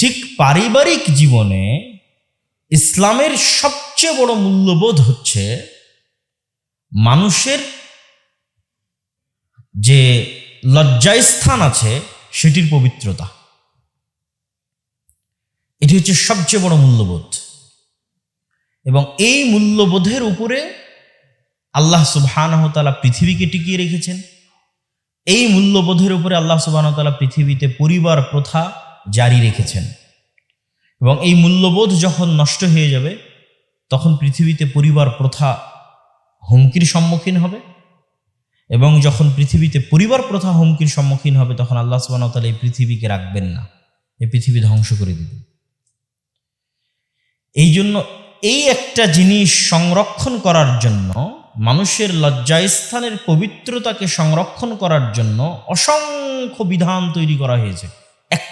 ঠিক পারিবারিক জীবনে ইসলামের সবচেয়ে বড় মূল্যবোধ হচ্ছে মানুষের যে লজ্জাস্থান আছে সেটির পবিত্রতা। এটি হচ্ছে সবচেয়ে বড় মূল্যবোধ। এবং এই মূল্যবোধের উপরে আল্লাহ সুবহানহতালা পৃথিবীকে টিকিয়ে রেখেছেন। এই মূল্যবোধের উপরে আল্লাহ সুবহানহতালা পৃথিবীতে পরিবার প্রথা জারি রেখেছেন। এবং এই মূল্যবোধ যখন নষ্ট হয়ে যাবে, তখন পৃথিবীতে পরিবার প্রথা হুমকির সম্মুখীন হবে এবং যখন পৃথিবীতে পরিবার প্রথা হুমকির সম্মুখীন হবে, তখন আল্লাহ সুবাহতাল এই পৃথিবীকে রাখবেন না। এই পৃথিবী ধ্বংস করে দেবেন এই জন্য এই একটা জিনিস সংরক্ষণ করার জন্য, মানুষের লজ্জাস্থানের পবিত্রতাকে সংরক্ষণ করার জন্য অসংখ্য বিধান তৈরি করা হয়েছে।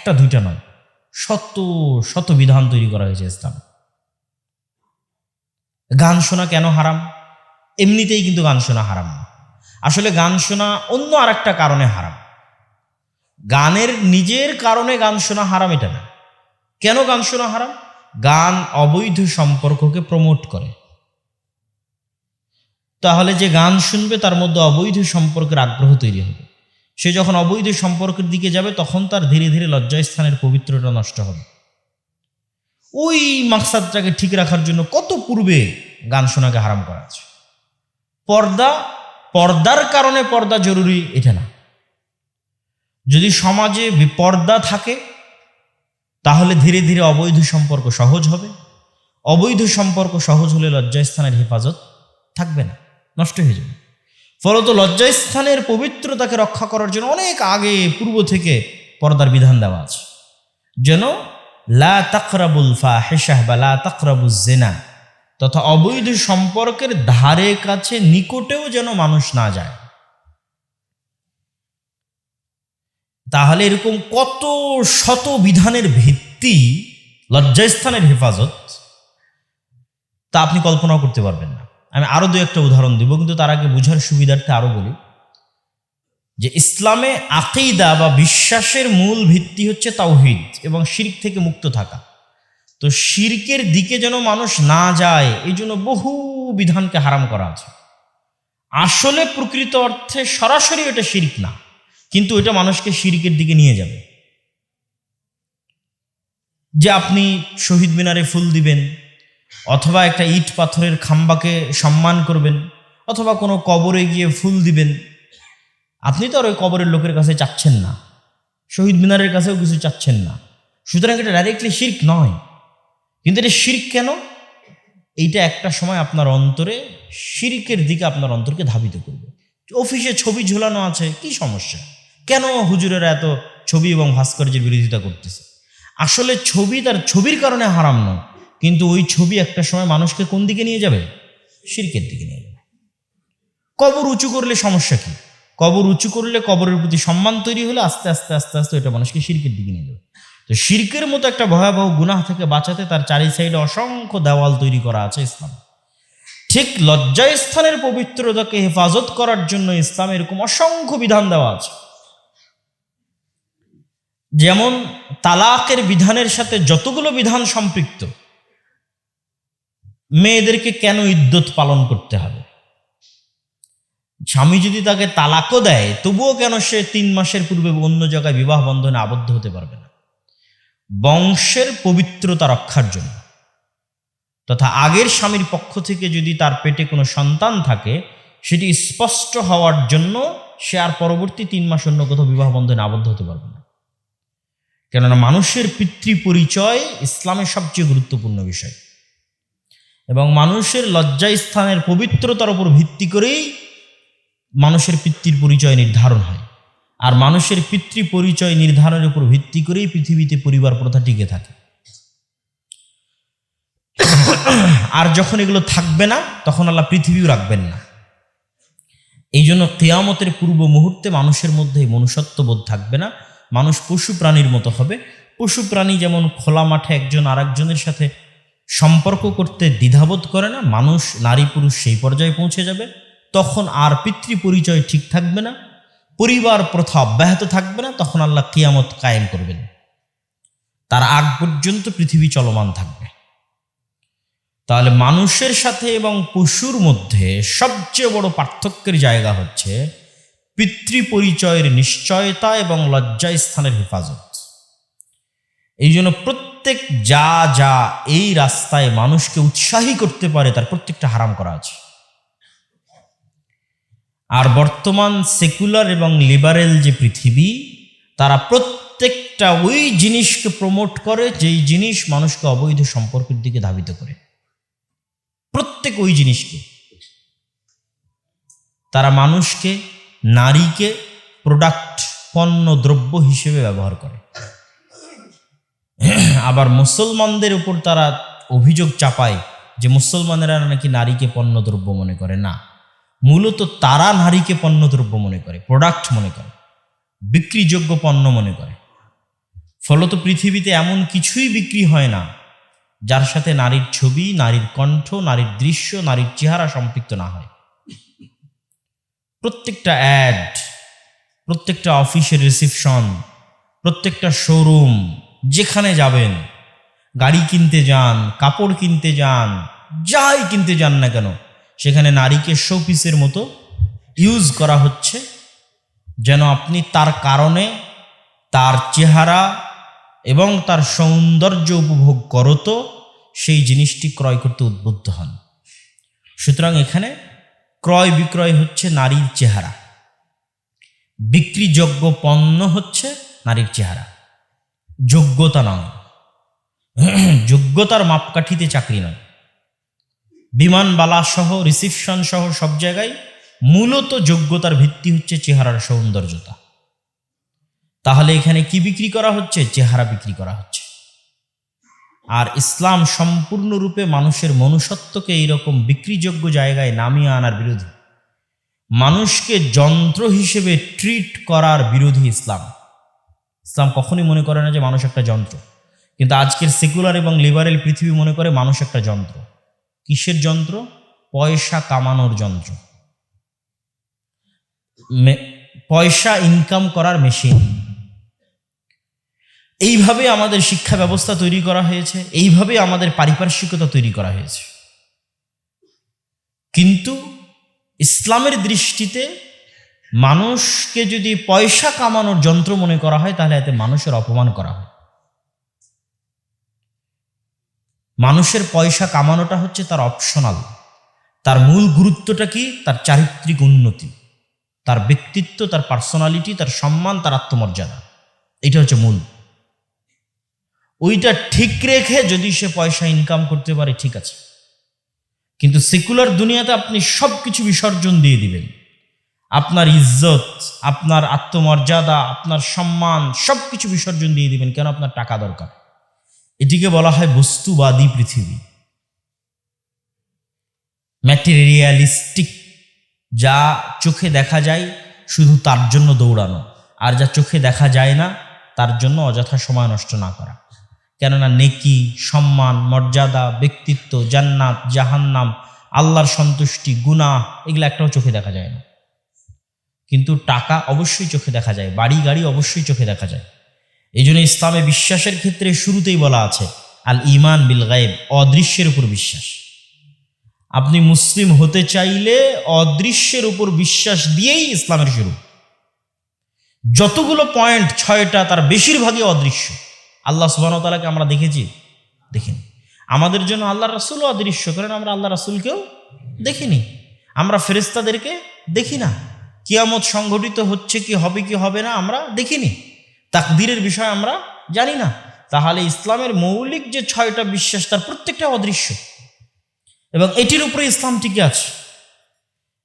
একটা দুইটা নয়, শত শত বিধান তৈরি করা হয়েছে ইসলাম। গান শোনা কেন হারাম? এমনিতেই কিন্তু গান শোনা হারাম আসলে গান শোনা অন্য আর একটা কারণে হারাম। গানের নিজের কারণে গান শোনা হারাম এটা না। কেন গান শোনা হারাম? গান অবৈধ সম্পর্ককে প্রমোট করে। তাহলে যে গান শুনবে তার মধ্যে অবৈধ সম্পর্কের আগ্রহ তৈরি হবে। সে যখন অবৈধ সম্পর্কের দিকে যাবে, তখন তার ধীরে ধীরে লজ্জাস্থানের পবিত্রতা নষ্ট হবে। ওই মাকসাদটাকে ঠিক রাখার জন্য কত পূর্বে গান শোনাকে হারাম করা আছে। পর্দা, পর্দার কারণে পর্দা জরুরি, এটা না। যদি সমাজে বিপর্দা থাকে, তাহলে ধীরে ধীরে অবৈধ সম্পর্ক সহজ হবে। অবৈধ সম্পর্ক সহজ হলে লজ্জাস্থানের হেফাজত থাকবে না, নষ্ট হয়ে যাবে। ফলত লজ্জাস্থানের পবিত্রতাকে রক্ষা করার জন্য অনেক আগে, পূর্ব থেকে পর্দার বিধান দেওয়া আছে। যেন লা তাকরাবুল ফাহিশাহ বা লা তাকরাবুল জেনা তথা অবৈধ সম্পর্কের ধারে কাছে নিকটেও যেন মানুষ না যায়। তাহলে এরকম কত শত বিধানের ভিত্তি লজ্জাস্থানের হেফাজত, তা আপনি কল্পনাও করতে পারবেন না। আমি আরও দু একটা উদাহরণ দিব, কিন্তু তার আগে বুঝার সুবিধার্থে আরও বলি। যে ইসলামে আকিদা বা বিশ্বাসের মূল ভিত্তি হচ্ছে তাওহিদ এবং শির্ক থেকে মুক্ত থাকা। তো শির্কের দিকে যেন মানুষ না যায়, এই জন্য বহু বিধানকে হারাম করা আছে। আসলে প্রকৃত অর্থে সরাসরি এটা শির্ক না, কিন্তু এটা মানুষকে শিরিকের দিকে নিয়ে যাবে। যে আপনি শহীদ মিনারে ফুল দিবেন অথবা একটা ইট পাথরের খাম্বাকে সম্মান করবেন, অথবা কোনো কবরে গিয়ে ফুল দিবেন। আপনি তো আর ওই কবরের লোকের কাছে চাচ্ছেন না। শহীদ মিনারের কাছেও কিছু চাচ্ছেন না। সুতরাং এটা ডাইরেক্টলি শির্ক নয়। কিন্তু এটা শির্ক কেন? এইটা একটা সময় আপনার অন্তরে শিরিকের দিকে আপনার অন্তরকে ধাবিত করবে। অফিসে ছবি ঝোলানো আছে, কি সমস্যা? কেন হুজুরেরা এত ছবি এবং ভাস্কর্যের বিরোধিতা করতেছে? আসলে ছবি তার ছবির কারণে হারাম নয়। কিন্তু ওই ছবি একটা সময় মানুষকে কোন দিকে নিয়ে যাবে? শিরকের দিকে নিয়ে যাবে। কবর উঁচু করলে সমস্যা কি? কবর উঁচু করলে কবরের প্রতি সম্মান তৈরি হলে আস্তে আস্তে আস্তে আস্তে ওইটা মানুষকে শিরকের দিকে নিয়ে যাবে। তো শিরকের মতো একটা ভয়াবহ গুনাহ থেকে বাঁচাতে তার চারি সাইডে অসংখ্য দেওয়াল তৈরি করা আছে ইসলাম। ঠিক লজ্জাস্থানের পবিত্রতাকে হেফাজত করার জন্য ইসলাম এরকম অসংখ্য বিধান দেওয়া আছে। যেমন তালাকের বিধানের সাথে যতগুলো বিধান সম্পৃক্ত মেয়েদেরকে কেন ইদ্যত পালন করতে হবে? স্বামী যদি তাকে তালাকও দেয়, তবুও কেন সে তিন মাসের পূর্বে অন্য জায়গায় বিবাহ বন্ধনে আবদ্ধ হতে পারবে না? বংশের পবিত্রতা রক্ষার জন্য। তথা আগের স্বামীর পক্ষ থেকে যদি তার পেটে কোনো সন্তান থাকে, সেটি স্পষ্ট হওয়ার জন্য সে আর পরবর্তী তিন মাস অন্য কোথাও বিবাহ বন্ধনে আবদ্ধ হতে পারবে না। কেননা মানুষের পিতৃ পরিচয় ইসলামের সবচেয়ে গুরুত্বপূর্ণ বিষয়। এবং মানুষের লজ্জা স্থানের পবিত্রতার উপর ভিত্তি করেই মানুষের পিতৃর পরিচয় নির্ধারণ হয়। আর মানুষের পিতৃ পরিচয় নির্ধারণের উপর ভিত্তি করেই পৃথিবীতে পরিবার প্রথা টিকে থাকে। আর যখন এগুলো থাকবে না, তখন আল্লাহ পৃথিবীও রাখবেন না। এই জন্য কেয়ামতের পূর্ব মুহূর্তে মানুষের মধ্যে মনুষ্যত্ববোধ থাকবে না। মানুষ পশু প্রাণীর মতো হবে। পশু প্রাণী যেমন খোলা মাঠে একজন আরেকজনের সাথে সম্পর্ক করতে দ্বিধাবোধ করে না, মানুষ, নারী, পুরুষ সেই পর্যায়ে পৌঁছে যাবে। তখন আর পিতৃ পরিচয় ঠিক থাকবে না, পরিবার প্রথা অব্যাহত থাকবে না, তখন আল্লাহ কিয়ামত কায়েম করবেন। তার আগ পর্যন্ত পৃথিবী চলমান থাকবে। তাহলে মানুষের সাথে এবং পশুর মধ্যে সবচেয়ে বড় পার্থক্যের জায়গা হচ্ছে পিতৃপরিচয়ের নিশ্চয়তা এবং লজ্জা স্থানের হেফাজত। এই জন্য প্রত্যেক যা যা এই রাস্তায় মানুষকে উৎসাহী করতে পারে, তার প্রত্যেকটা হারাম করা আছে। আর বর্তমান সেকুলার এবং লিবারেল যে পৃথিবী, তারা প্রত্যেকটা ওই জিনিসকে প্রমোট করে, যেই জিনিস মানুষকে অবৈধ সম্পর্কের দিকে ধাবিত করে। প্রত্যেক ওই জিনিসকে। তারা মানুষকে, নারীকে প্রোডাক্ট পণ্য, দ্রব্য হিসেবে ব্যবহার করে। আবার মুসলমানদের উপর তারা অভিযোগ চাপায় যে মুসলমানেরা নাকি নারীকে পণ্যদ্রব্য মনে করে। না, মূলত তারা নারীকে পণ্যদ্রব্য মনে করে প্রোডাক্ট মনে করে, বিক্রিযোগ্য পণ্য মনে করে। ফলত পৃথিবীতে এমন কিছুই বিক্রি হয় না, যার সাথে নারীর ছবি, নারীর কণ্ঠ, নারীর দৃশ্য, নারীর চেহারা সম্পৃক্ত না হয়। প্রত্যেকটা অ্যাড প্রত্যেকটা অফিসের রিসিপশন প্রত্যেকটা শোরুম যেখানে যাবেন, গাড়ি কিনতে যান, কাপড় কিনতে যান, যাই কিনতে যান না কেন, সেখানে নারীকে শোপিসের মতো ইউজ করা হচ্ছে, যেন আপনি তার কারণে তার চেহারা এবং তার সৌন্দর্য উপভোগ করত, সেই জিনিসটি ক্রয় করতে উদ্বুদ্ধ হন। সুতরাং এখানে ক্রয় বিক্রয় হচ্ছে নারীর চেহারা। বিক্রিযোগ্য পণ্য হচ্ছে নারীর চেহারা। যোগ্যতা নয়। যোগ্যতার মাপকাঠিতে চাকরি নয়। বিমানবালা সহ রিসিপশন সহ সব জায়গায় মূলত যোগ্যতার ভিত্তি হচ্ছে চেহারার সৌন্দর্যতা। তাহলে এখানে কি বিক্রি করা হচ্ছে? চেহারা বিক্রি করা হচ্ছে। আর ইসলাম সম্পূর্ণরূপে মানুষের মনুষ্যত্বকে এইরকম বিক্রিযোগ্য জায়গায় নামিয়ে আনার বিরোধী। মানুষকে যন্ত্র হিসেবে ট্রিট করার বিরোধী ইসলাম। ইসলাম কখনই মনে করে না যে মানুষ একটা যন্ত্র। কিন্তু আজকের সেকুলার এবং লিবারেল পৃথিবী মনে করে মানুষ একটা যন্ত্র। কিসের যন্ত্র? পয়সা কামানোর যন্ত্র। পয়সা ইনকাম করার মেশিন এইভাবে আমাদের শিক্ষা ব্যবস্থা তৈরি করা হয়েছে, এইভাবে আমাদের পারিপার্শ্বিকতা তৈরি করা হয়েছে। কিন্তু ইসলামের দৃষ্টিতে মানুষকে যদি পয়সা কামানোর যন্ত্র মনে করা হয়, তাহলে এতে মানুষের অপমান করা হয়। মানুষের পয়সা কামানোটা হচ্ছে তার অপশনাল তার মূল গুরুত্বটা কি? তার চারিত্রিক উন্নতি। তার ব্যক্তিত্ব, তার পার্সোনালিটি তার সম্মান, তার আত্মমর্যাদা। এটা হচ্ছে মূল। ওইটা ঠিক রেখে যদি সে পয়সা ইনকাম করতে পারে, ঠিক আছে। কিন্তু সেকুলার দুনিয়াতে আপনি সব কিছু বিসর্জন দিয়ে দিবেন। আপনার ইজ্জত, আপনার আত্মমর্যাদা, আপনার সম্মান সব কিছু বিসর্জন দিয়ে দিবেন কেন আপনার টাকা দরকার? এটিকে বলা হয় বস্তুবাদী পৃথিবী। ম্যাটেরিয়ালিস্টিক যা চোখে দেখা যায় শুধু তার জন্য দৌড়ানো, আর যা চোখে দেখা যায় না, তার জন্য অযথা সময় নষ্ট না করা। কেননা নেকি, সম্মান, মর্যাদা, ব্যক্তিত্ব, জান্নাত, জাহান্নাম, আল্লাহর সন্তুষ্টি, গুনাহ, এগুলো একটাও চোখে দেখা যায় না। কিন্তু টাকা অবশ্যই চোখে দেখা যায়, বাড়ি গাড়ি অবশ্যই চোখে দেখা যায়। এই জন্য ইসলামে বিশ্বাসের ক্ষেত্রে শুরুতেই বলা আছে, আল ইমান বিল গায়েব, অদৃশ্যের উপর বিশ্বাস। আপনি মুসলিম হতে চাইলে অদৃশ্যের উপর বিশ্বাস দিয়েই ইসলামের শুরু। যতগুলো পয়েন্ট ছয়টা, তার বেশিরভাগই অদৃশ্য। আল্লাহ সুবাহতালাকে আমরা দেখেছি, দেখিনি। আমাদের জন্য আল্লাহ রাসুলও অদৃশ্য, কারণ আমরা আল্লাহ রাসুলকেও দেখিনি। আমরা ফেরেস্তাদেরকে দেখি না। কিয়ামত সংঘটিত হচ্ছে কি হবে কি হবে না আমরা দেখিনি। তাকদিরের বিষয় আমরা জানি না। তাহলে ইসলামের মৌলিক যে ছয়টা বিশ্বাস, তার প্রত্যেকটা অদৃশ্য। এবং এটির উপরে ইসলাম টিকে আছে।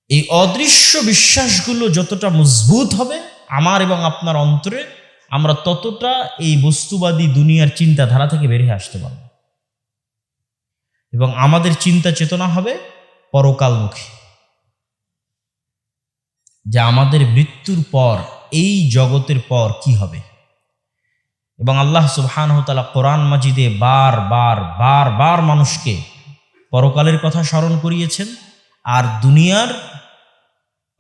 এই অদৃশ্য বিশ্বাসগুলো যতটা মজবুত হবে, আমার এবং আপনার অন্তরে, আমরা ততটা এই বস্তুবাদী দুনিয়ার চিন্তাধারা থেকে বেরিয়ে আসতে পারব। এবং আমাদের চিন্তা চেতনা হবে পরকালমুখী। যে আমাদের মৃত্যুর পর, এই জগতের পর কি হবে? এবং আল্লাহ সুবহান তালা কোরআন মাজিদে বার বার বার বার মানুষকে পরকালের কথা স্মরণ করিয়েছেন আর দুনিয়ার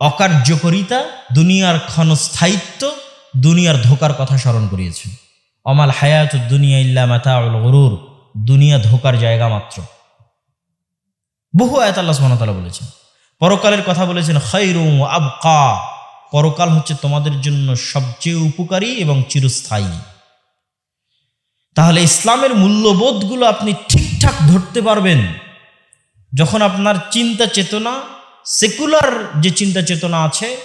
অকার্যকরিতা, দুনিয়ার ক্ষণস্থায়িত্ব, দুনিয়ার ধোকার কথা স্মরণ করিয়েছেন। অমাল হায়াত দুনিয়া ইল্লা মাতা গরুর, দুনিয়া ধোকার জায়গা মাত্র। বহু আয়াত আল্লাহ সুবহানাহু বলেছেন। পরকালের কথা বলেছেন খৈরু আবকা। পরকাল হচ্ছে তোমাদের জন্য সবচেয়ে উপকারী এবং চিরস্থায়ী। তাহলে ইসলামের মূল্যবোধগুলো আপনি ঠিকঠাক ধরতে পারবেন। যখন আপনার চিন্তা চেতনা, সেকুলার যে চিন্তা চেতনা আছে,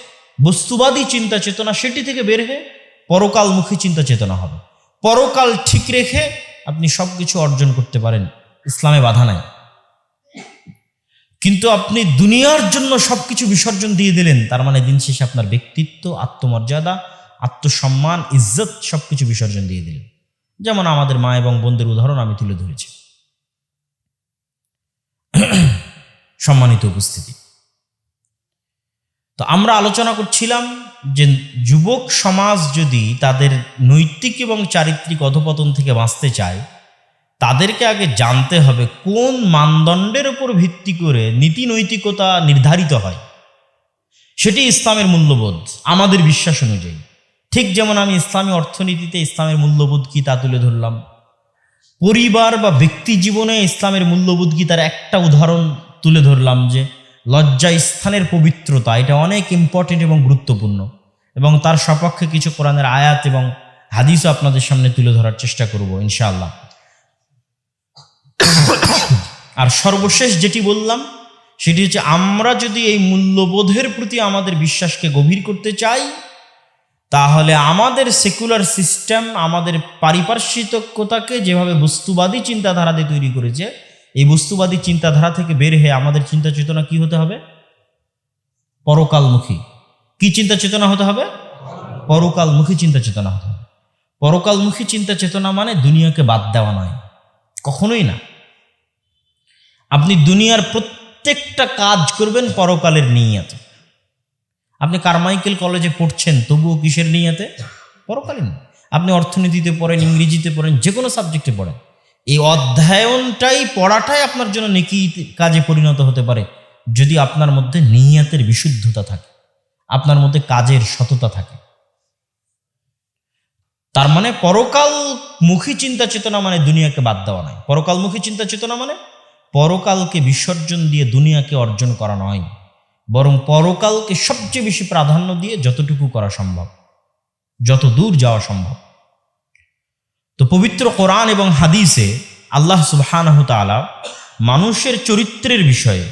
বস্তুবাদী চিন্তা চেতনা, সেটি থেকে বের হয়ে পরকালমুখী চিন্তা চেতনা হবে। পরকাল ঠিক রেখে আপনি সব কিছু অর্জন করতে পারেন। ইসলামে বাধা নাই। কিন্তু আপনি দুনিয়ার জন্য সব কিছু বিসর্জন দিয়ে দিলেন, তার মানে দিন শেষে আপনার ব্যক্তিত্ব, আত্মমর্যাদা, আত্মসম্মান, ইজ্জত সব কিছু বিসর্জন দিয়ে দিলেন। যেমন আমাদের মা এবং বোনদের উদাহরণ আমি তুলে ধরেছি। সম্মানিত উপস্থিতি। তো আমরা আলোচনা করছিলাম যে যুবক সমাজ যদি তাদের নৈতিক এবং চারিত্রিক অধপতন থেকে বাঁচতে চায় তাদেরকে আগে জানতে হবে কোন মানদণ্ডের উপর ভিত্তি করে নীতি নৈতিকতা নির্ধারিত হয়। সেটি ইসলামের মূল্যবোধ, আমাদের বিশ্বাস অনুযায়ী। ঠিক যেমন আমি ইসলামী অর্থনীতিতে ইসলামের মূল্যবোধ কি তা তুলে ধরলাম। পরিবার বা ব্যক্তি জীবনে ইসলামের মূল্যবোধ কি তার একটা উদাহরণ তুলে ধরলাম যে, লজ্জা স্থানের পবিত্রতা, এটা অনেক ইম্পর্টেন্ট এবং গুরুত্বপূর্ণ। এবং তার সপক্ষে কিছু কোরআনের আয়াত এবং হাদিসও আপনাদের সামনে তুলে ধরার চেষ্টা করব, ইনশাআল্লাহ। আর সর্বশেষ যেটি বললাম, সেটি হচ্ছে আমরা যদি এই মূল্যবোধের প্রতি আমাদের বিশ্বাসকে গভীর করতে চাই, তাহলে আমাদের সেকুলার সিস্টেম আমাদের পারিপার্শ্বিকতাকে যেভাবে বস্তুবাদী চিন্তাধারা দিয়ে তৈরি করেছে, এই বস্তুবাদী চিন্তাধারা থেকে বের হয়ে আমাদের চিন্তা চেতনা কি হতে হবে? পরকালমুখী। কি চিন্তা চেতনা হতে হবে? পরকালমুখী চিন্তা চেতনা হতে হবে। পরকালমুখী চিন্তা চেতনা মানে দুনিয়াকে বাদ দেওয়া নয়। কখনোই না। আপনি দুনিয়ার প্রত্যেকটা কাজ করবেন পরকালের নিয়াতে। আপনি কারমাইকেল কলেজে পড়ছেন, তবুও কিসের নিয়াতে? পরকালীন আপনি অর্থনীতিতে পড়েন, ইংরেজিতে পড়েন যে কোনো সাবজেক্টে পড়েন। এই অধ্যয়নটাই পড়াটাই আপনার জন্য নেকি কাজে পরিণত হতে পারে, যদি আপনার মধ্যে নিয়াতের বিশুদ্ধতা থাকে, আপনার মধ্যে কাজের সততা থাকে। তার মানে পরকাল মুখী চিন্তা চেতনা মানে দুনিয়াকে বাদ দেওয়া নয় পরকালমুখী চিন্তা চেতনা মানে পরকালকে বিসর্জন দিয়ে দুনিয়াকে অর্জন করা নয়, বরং পরকালকে সবচেয়ে বেশি প্রাধান্য দিয়ে যতটুকু করা সম্ভব, যত দূর যাওয়া সম্ভব। তো পবিত্র কোরআন এবং হাদিসে আল্লাহ সুবহানাহ তাআলা মানুষের চরিত্রের বিষয়ে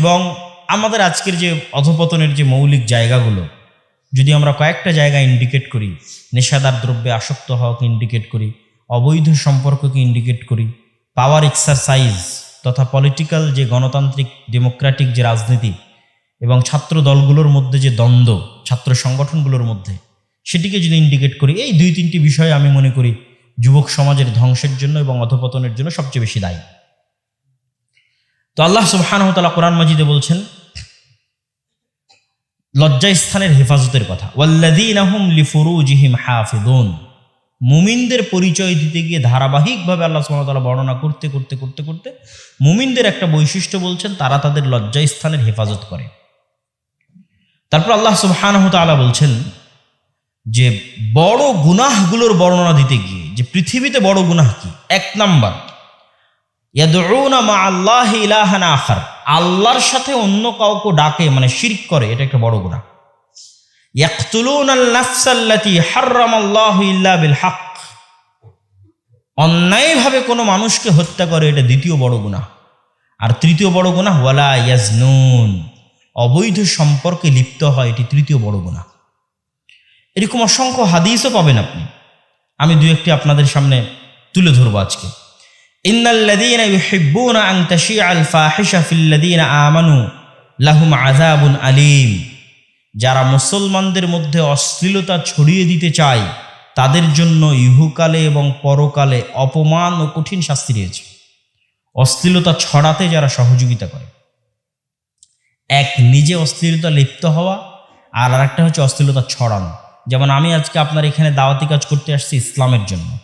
এবং আমাদের আজকের যে অধপতনের যে মৌলিক জায়গাগুলো, যদি আমরা কয়েকটা জায়গা ইন্ডিকেট করি, নেশাদার দ্রব্যে আসক্ত হওয়াকে ইন্ডিকেট করি, অবৈধ সম্পর্ককে ইন্ডিকেট করি পাওয়ার এক্সারসাইজ তথা পলিটিক্যাল যে গণতান্ত্রিক ডেমোক্রেটিক যে রাজনীতি এবং ছাত্র দলগুলোর মধ্যে যে দ্বন্দ্ব, ছাত্র সংগঠনগুলোর মধ্যে, সেটিকে যদি ইন্ডিকেট করি, এই দুই তিনটি বিষয় আমি মনে করি যুবক সমাজের ধ্বংসের জন্য এবং অধপতনের জন্য সবচেয়ে বেশি দায়ী। তো আল্লাহ সুবহানহতালা কোরআন মাজিদে বলছেন, লজ্জাস্থানের হেফাজতের কথা। ওয়াল্লাদিন আহম ওয়াল্লাদিনাহুম লিফুরুজিহিম হাফিদুন মুমিনদের পরিচয় দিতে গিয়ে ধারাবাহিকভাবে আল্লাহ সুবহানাহু বর্ণনা করতে করতে করতে করতে মুমিনদের একটা বৈশিষ্ট্য বলছেন, তারা তাদের লজ্জাস্থানের হেফাজত করে। তারপর আল্লাহ সুবহানাহু তাআলা বলছেন যে, বড় গুনাহগুলোর বর্ণনা দিতে গিয়ে, যে পৃথিবীতে বড় গুনাহ কি? এক নাম্বার আল্লাহ আল্লাহর সাথে অন্য কাউকে ডাকে মানে শিরক করে, এটা একটা বড় গুনাহ ইয়াকতুলুন আল নাফসাল্লাতি হাররামাল্লাহু ইল্লা বিল অন্যায়ভাবে কোনো মানুষকে হত্যা করে এটা দ্বিতীয় বড় গুনাহ। আর তৃতীয় বড় গুনাহ, ওয়ালা ইয়াজনুন। অবৈধ সম্পর্কে লিপ্ত হয় এটি তৃতীয় বড় গুণা এরকম অসংখ্য হাদিসও পাবেন আপনি। আমি দু একটি আপনাদের সামনে তুলে ধরবো আজকে। ইন্নাল্লাযীনা ইউহিব্বুনা আন তাশিআল ফাহিশা ফিল্লাযীনা আমানু লাহুম আযাবুন আলীম। যারা মুসলমানদের মধ্যে অশ্লীলতা ছড়িয়ে দিতে চায়, তাদের জন্য ইহুকালে এবং পরকালে অপমান ও কঠিন শাস্তি রয়েছে। অশ্লীলতা ছড়াতে যারা সহযোগিতা করে। এক, নিজে অশ্লীলতা লিপ্ত হওয়া আর আরেকটা হচ্ছে অশ্লীলতা ছড়ানো। যেমন আমি আজকে আপনার এখানে দাওয়াতি কাজ করতে আসছি ইসলামের জন্য।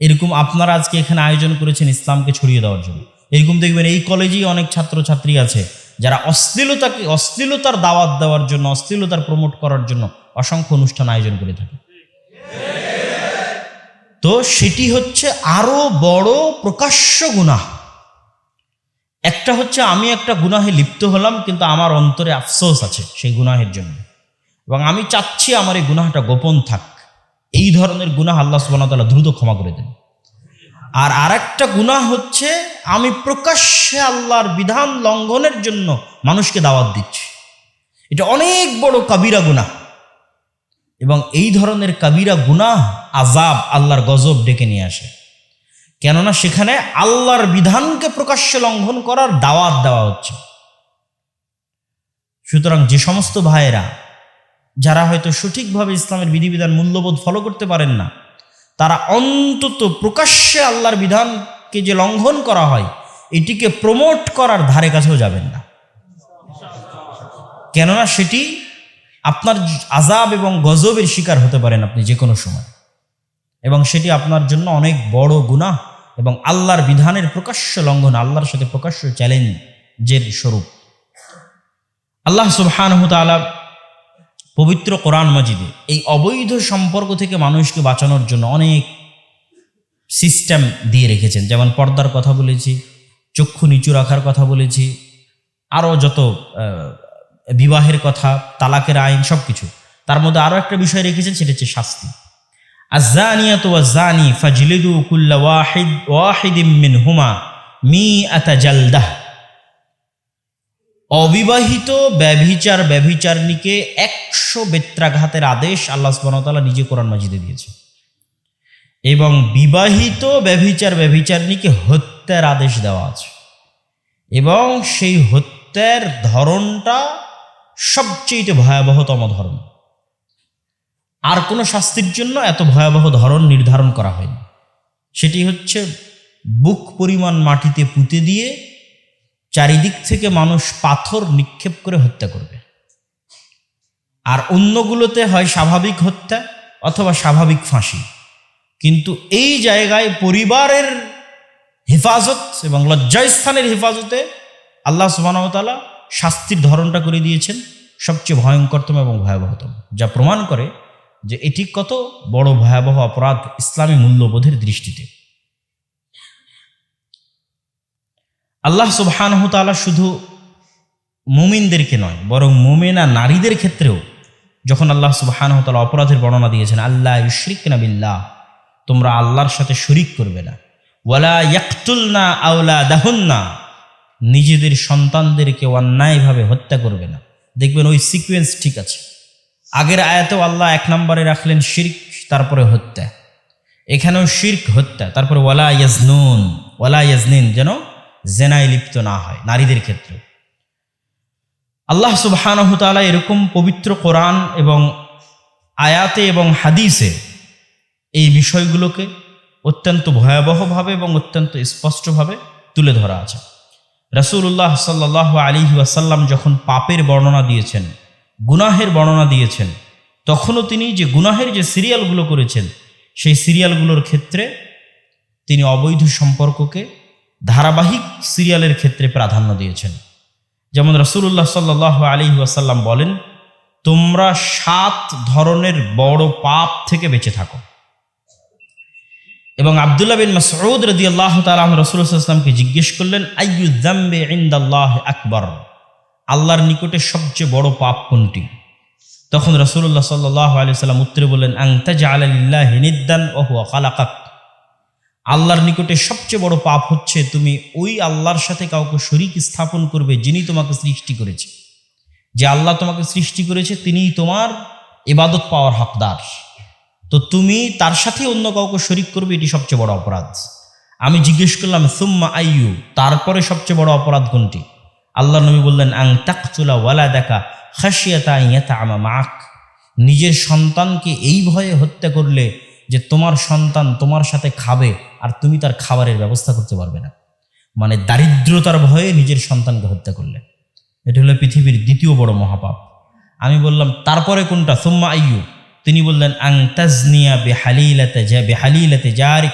এরকম আপনারা আজকে এখানে আয়োজন করেছেন ইসলামকে ছড়িয়ে দেওয়ার জন্য। এরকম দেখবেন এই কলেজেই অনেক ছাত্রছাত্রী আছে। যারা অশ্লীলতাকে, অশ্লীলতার দাওয়াত দেওয়ার জন্য, অশ্লীলতার প্রমোট করার জন্য অসংখ্য অনুষ্ঠান আয়োজন করে থাকে। তো সেটি হচ্ছে আরও বড় প্রকাশ্য গুনাহ। একটা হচ্ছে আমি একটা গুনাহে লিপ্ত হলাম, কিন্তু আমার অন্তরে আফসোস আছে সেই গুনাহের জন্য। এবং আমি চাচ্ছি আমার এই গুনাহটা গোপন থাক। এই ধরনের গুনাহ আল্লাহ সুবাহতাল্লাহ দ্রুত ক্ষমা করে দেন। আর আরেকটা গুনাহ হচ্ছে, আমি প্রকাশ্যে আল্লাহর বিধান লঙ্ঘনের জন্য মানুষকে দাওয়াত দিচ্ছি। এটা অনেক বড় কাবিরা গুনাহ। এবং এই ধরনের কাবিরা গুনাহ আজাব আল্লাহর গজব ডেকে নিয়ে আসে। কেননা সেখানে আল্লাহর বিধানকে প্রকাশ্যে লঙ্ঘন করার দাওয়াত দেওয়া হচ্ছে। সুতরাং যে সমস্ত ভাইয়েরা, যারা হয়তো সঠিকভাবে ইসলামের বিধিবিধান মূল্যবোধ ফলো করতে পারেন না তারা অন্তত প্রকাশ্যে আল্লাহর বিধানকে যে লঙ্ঘন করা হয়, এটিকে প্রমোট করার ধারে কাছেও যাবেন না। কেননা সেটি আপনার আজাব এবং গজবের শিকার হতে পারেন আপনি যে কোনো সময়। এবং সেটি আপনার জন্য অনেক বড় গুনাহ এবং আল্লাহর বিধানের প্রকাশ্য লঙ্ঘন, আল্লাহর সাথে প্রকাশ্য চ্যালেঞ্জের স্বরূপ। আল্লাহ সুবহান পবিত্র কোরআন মাজিদে এই অবৈধ সম্পর্ক থেকে মানুষকে বাঁচানোর জন্য অনেক সিস্টেম দিয়ে রেখেছেন। যেমন পর্দার কথা বলেছি, চক্ষু নিচু রাখার কথা বলেছি, আরও যত বিবাহের কথা, তালাকের আইন সব কিছু তার মধ্যে আরও একটা বিষয় রেখেছেন, সেটা হচ্ছে শাস্তি। আজানিয়াত ওয়াজানি ফাজলিদু কুল্লা ওয়াহিদ, ওয়াহিদিম মিন হুমা মি আতা জালদাহ। অবিবাহিত ব্যভিচার ব্যভিচারণীকে একশো বেত্রাঘাতের আদেশ আল্লাহ সুবহানাহু নিজে কোরআন মাজিদে দিয়েছে। এবং বিবাহিত ব্যভিচার ব্যভিচারণীকে হত্যার আদেশ দেওয়া আছে। এবং সেই হত্যার ধরনটা সবচেয়ে ভয়াবহতম ধরন। আর কোনো শাস্তির জন্য এত ভয়াবহ ধরন নির্ধারণ করা হয়নি। সেটি হচ্ছে বুক পরিমাণ মাটিতে পুঁতে দিয়ে চারিদিক থেকে মানুষ পাথর নিক্ষেপ করে হত্যা করবে। আর অন্যগুলোতে হয় স্বাভাবিক হত্যা অথবা স্বাভাবিক ফাঁসি। কিন্তু এই জায়গায় পরিবারের হেফাজত এবং লজ্জাস্থানের হেফাজতে আল্লাহ সুবাহতালা শাস্তির ধরনটা করে দিয়েছেন সবচেয়ে ভয়ঙ্করতম এবং ভয়াবহতম, যা প্রমাণ করে যে এটি কত বড় ভয়াবহ অপরাধ ইসলামী মূল্যবোধের দৃষ্টিতে। আল্লাহ সুবহানহ তাআলা শুধু মুমিনদেরকে নয়, বরং মুমিনা নারীদের ক্ষেত্রেও যখন আল্লাহ সুবহানহ তাআলা অপরাধের বর্ণনা দিয়েছেন আল্লাহ ইউশরিক না বিল্লাহ, তোমরা আল্লাহর সাথে শরিক করবে না। ওয়ালা ইয়াকতুল না আওলা দাহুন্না নিজেদের সন্তানদেরকে অন্যায়ভাবে হত্যা করবে না। দেখবেন ওই সিকোয়েন্স ঠিক আছে। আগের আয়াতেও আল্লাহ এক নম্বরে রাখলেন, শির্ক, তারপরে হত্যা। এখানেও শির্ক, হত্যা, তারপরে ওয়ালা ইয়াজনুন, ওয়ালা ইয়াজনিন, যেন জেনায় লিপ্ত না হয়, নারীদের ক্ষেত্রে। আল্লাহ সুবহানহ তাআলা এরকম পবিত্র কোরআন এবং আয়াতে এবং হাদিসে এই বিষয়গুলোকে অত্যন্ত ভয়াবহভাবে এবং অত্যন্ত স্পষ্টভাবে তুলে ধরা আছে। রাসূলুল্লাহ সাল্লাহ আলী ওয়াসাল্লাম যখন পাপের বর্ণনা দিয়েছেন, গুনাহের বর্ণনা দিয়েছেন, তখনও তিনি যে গুনাহের যে সিরিয়ালগুলো করেছেন, সেই সিরিয়ালগুলোর ক্ষেত্রে তিনি অবৈধ সম্পর্ককে ধারাবাহিক সিরিয়ালের ক্ষেত্রে প্রাধান্য দিয়েছেন। যেমন রসুল্লাহ সাল্লাহ আলী ওয়াসাল্লাম বলেন, তোমরা সাত ধরনের বড় পাপ থেকে বেঁচে থাকো। এবং আবদুল্লাহ বিন মাসউদ রদি আল্লাহ তালাম রসুলামকে জিজ্ঞেস করলেন, আইয়ু জাম্বে ইন্দাল্লাহ আকবর? আল্লাহর নিকটে সবচেয়ে বড় পাপ কোনটি? তখন রসুল্লাহ সাল্লাহ আলি সাল্লাম উত্তরে বললেন আংতাজ আল্লাহ নিদ্দান ওহু খালাকাক। আল্লাহর নিকটে সবচেয়ে বড় পাপ হচ্ছে তুমি ওই আল্লাহর সাথে কাউকে শরিক স্থাপন করবে, যিনি তোমাকে সৃষ্টি করেছে। যে আল্লাহ তোমাকে সৃষ্টি করেছে, তিনিই তোমার ইবাদত পাওয়ার হকদার। তো তুমি তার সাথে অন্য কাউকে শরিক করবে, এটি সবচেয়ে বড় অপরাধ। আমি জিজ্ঞেস করলাম, সুম্মা আইয়ু? তারপরে সবচেয়ে বড় অপরাধ কোনটি? আল্লাহ নবী বললেন, আং তাকচুলা ওয়ালা দেখা খাসিয়াতা ইয়াতা আমা মাক নিজের সন্তানকে এই ভয়ে হত্যা করলে যে তোমার সন্তান তোমার সাথে খাবে আর তুমি তার খাবারের ব্যবস্থা করতে পারবে না। মানে দারিদ্রতার ভয়ে নিজের সন্তানকে হত্যা করলে। এটা হলো পৃথিবীর দ্বিতীয় বড় মহাপাপ। আমি বললাম, তারপরে কোনটা? সোম্মা আইয়ু, তিনি বললেন, আং তাজনিয়া বেহালিলাতে যা বেহালিলাতে জারিক।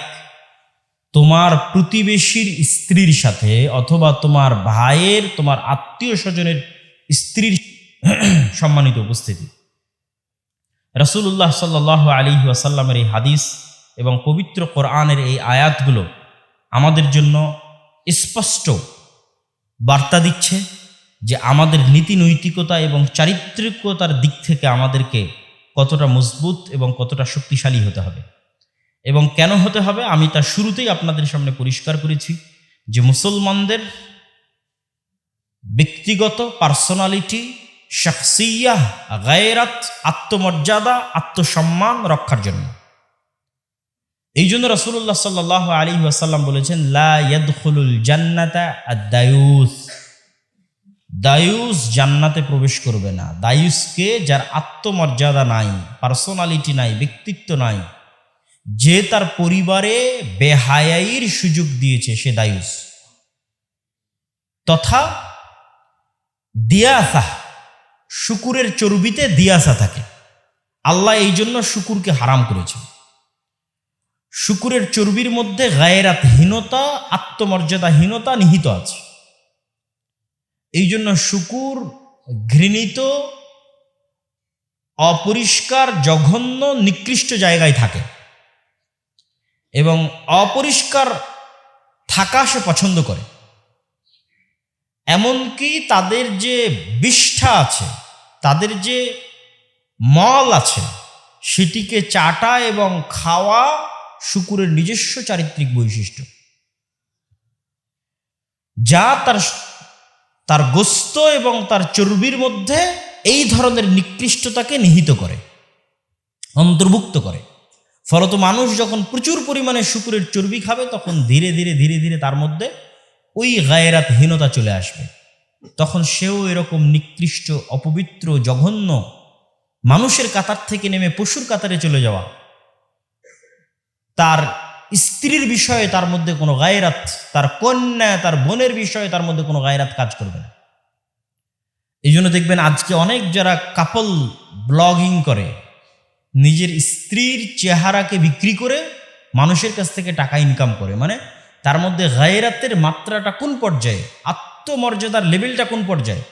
তোমার প্রতিবেশীর স্ত্রীর সাথে অথবা তোমার ভাইয়ের, তোমার আত্মীয় স্বজনের স্ত্রীর সম্মানিত উপস্থিতি। রসুল্লাহ সাল্লাহ আলী ওয়াসাল্লামের এই হাদিস এবং পবিত্র কোরআনের এই আয়াতগুলো আমাদের জন্য স্পষ্ট বার্তা দিচ্ছে যে আমাদের নীতি নৈতিকতা এবং চারিত্রিকতার দিক থেকে আমাদেরকে কতটা মজবুত এবং কতটা শক্তিশালী হতে হবে। এবং কেন হতে হবে আমি তা শুরুতেই আপনাদের সামনে পরিষ্কার করেছি যে মুসলমানদের ব্যক্তিগত পার্সোনালিটি শখসিয়া গায়রাত, আত্মমর্যাদা, আত্মসম্মান রক্ষার জন্য। এই জন্য রসুল্লাহ সাল্লাহ আলী আসাল্লাম বলেছেন, লা ইয়াদখুলুল জান্নাতা আদায়ুস দায়ুস জান্নাতে প্রবেশ করবে না। দায়ুসকে যার আত্মমর্যাদা নাই, পার্সোনালিটি নাই, ব্যক্তিত্ব নাই, যে তার পরিবারে বেহায়াইর সুযোগ দিয়েছে, সে দায়ুস। তথা দিয়াসা শুকুরের চর্বিতে দিয়াসা থাকে। আল্লাহ এই জন্য শুকুরকে হারাম করেছে শুকুরের চর্বির মধ্যে গায়েরাতহীনতা, আত্মমর্যাদাহীনতা নিহিত আছে। এই জন্য শুকুর ঘৃণিত, অপরিষ্কার, জঘন্য, নিকৃষ্ট জায়গায় থাকে এবং অপরিষ্কার থাকা সে পছন্দ করে। এমনকি তাদের যে বিষ্ঠা আছে, তাদের যে মল আছে, সেটিকে চাটা এবং খাওয়া শুকুরের নিজস্ব চারিত্রিক বৈশিষ্ট্য। যা তার তার গোস্ত এবং তার চর্বির মধ্যে এই ধরনের নিকৃষ্টতাকে নিহিত করে, অন্তর্ভুক্ত করে। ফলত মানুষ যখন প্রচুর পরিমাণে শুকুরের চর্বি খাবে, তখন ধীরে ধীরে ধীরে ধীরে তার মধ্যে ওই গায়েরাতহীনতা চলে আসবে। তখন সেও এরকম নিকৃষ্ট, অপবিত্র, জঘন্য মানুষের কাতার থেকে নেমে পশুর কাতারে চলে যাওয়া। তার স্ত্রীর বিষয়ে তার মধ্যে কোনো গায়রাত, তার কন্যা, তার বোনের বিষয়ে তার মধ্যে কোনো গায়রাত কাজ করবে না। এই জন্য দেখবেন আজকে অনেক যারা কাপল ব্লগিং করে, নিজের স্ত্রীর চেহারাকে বিক্রি করে মানুষের কাছ থেকে টাকা ইনকাম করে। মানে তার মধ্যে গায়রাতের মাত্রাটা কোন পর্যায়ে? আত্মমর্যাদার লেভেলটা কোন পর্যায়ে?